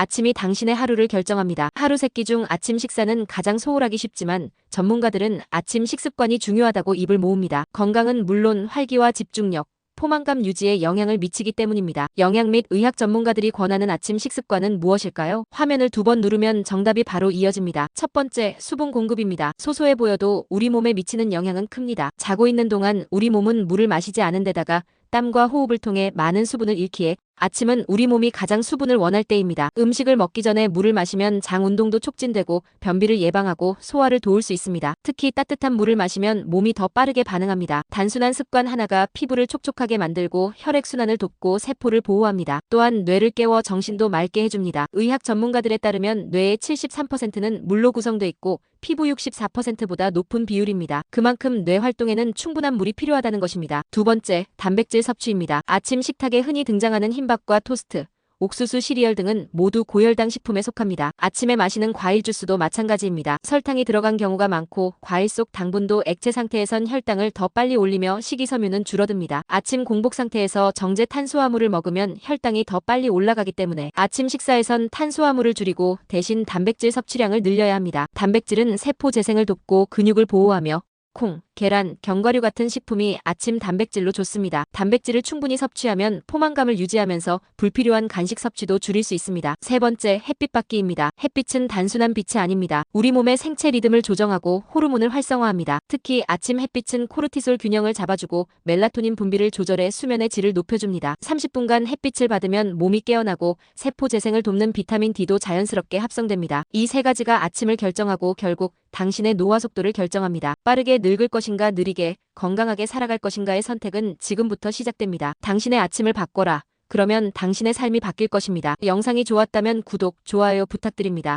아침이 당신의 하루를 결정합니다. 하루 세끼 중 아침 식사는 가장 소홀하기 쉽지만 전문가들은 아침 식습관이 중요하다고 입을 모읍니다. 건강은 물론 활기와 집중력, 포만감 유지에 영향을 미치기 때문입니다. 영양 및 의학 전문가들이 권하는 아침 식습관은 무엇일까요? 화면을 두 번 누르면 정답이 바로 이어집니다. 첫 번째, 수분 공급입니다. 소소해 보여도 우리 몸에 미치는 영향은 큽니다. 자고 있는 동안 우리 몸은 물을 마시지 않은 데다가 땀과 호흡을 통해 많은 수분을 잃기에 아침은 우리 몸이 가장 수분을 원할 때입니다. 음식을 먹기 전에 물을 마시면 장 운동도 촉진되고 변비를 예방하고 소화를 도울 수 있습니다. 특히 따뜻한 물을 마시면 몸이 더 빠르게 반응합니다. 단순한 습관 하나가 피부를 촉촉하게 만들고 혈액순환을 돕고 세포를 보호합니다. 또한 뇌를 깨워 정신도 맑게 해줍니다. 의학 전문가들에 따르면 뇌의 73%는 물로 구성돼 있고 피부 64%보다 높은 비율입니다. 그만큼 뇌 활동에는 충분한 물이 필요하다는 것입니다. 두 번째, 단백질 섭취입니다. 아침 식탁에 흔히 등장하는 흰 밥과 토스트, 옥수수 시리얼 등은 모두 고혈당 식품에 속합니다. 아침에 마시는 과일 주스도 마찬가지입니다. 설탕이 들어간 경우가 많고 과일 속 당분도 액체 상태에선 혈당을 더 빨리 올리며 식이섬유는 줄어듭니다. 아침 공복 상태에서 정제 탄수화물을 먹으면 혈당이 더 빨리 올라가기 때문에 아침 식사에선 탄수화물을 줄이고 대신 단백질 섭취량을 늘려야 합니다. 단백질은 세포 재생을 돕고 근육을 보호하며 콩, 계란, 견과류 같은 식품이 아침 단백질로 좋습니다. 단백질을 충분히 섭취하면 포만감을 유지하면서 불필요한 간식 섭취도 줄일 수 있습니다. 세 번째, 햇빛 받기입니다. 햇빛은 단순한 빛이 아닙니다. 우리 몸의 생체 리듬을 조정하고 호르몬을 활성화합니다. 특히 아침 햇빛은 코르티솔 균형을 잡아주고 멜라토닌 분비를 조절해 수면의 질을 높여줍니다. 30분간 햇빛을 받으면 몸이 깨어나고 세포 재생을 돕는 비타민 D도 자연스럽게 합성됩니다. 이 세 가지가 아침을 결정하고 결국 당신의 노화 속도를 결정합니다. 빠르게 늙을 것인가 느리게 건강하게 살아갈 것인가의 선택은 지금부터 시작됩니다. 당신의 아침을 바꿔라. 그러면 당신의 삶이 바뀔 것입니다. 영상이 좋았다면 구독, 좋아요 부탁드립니다.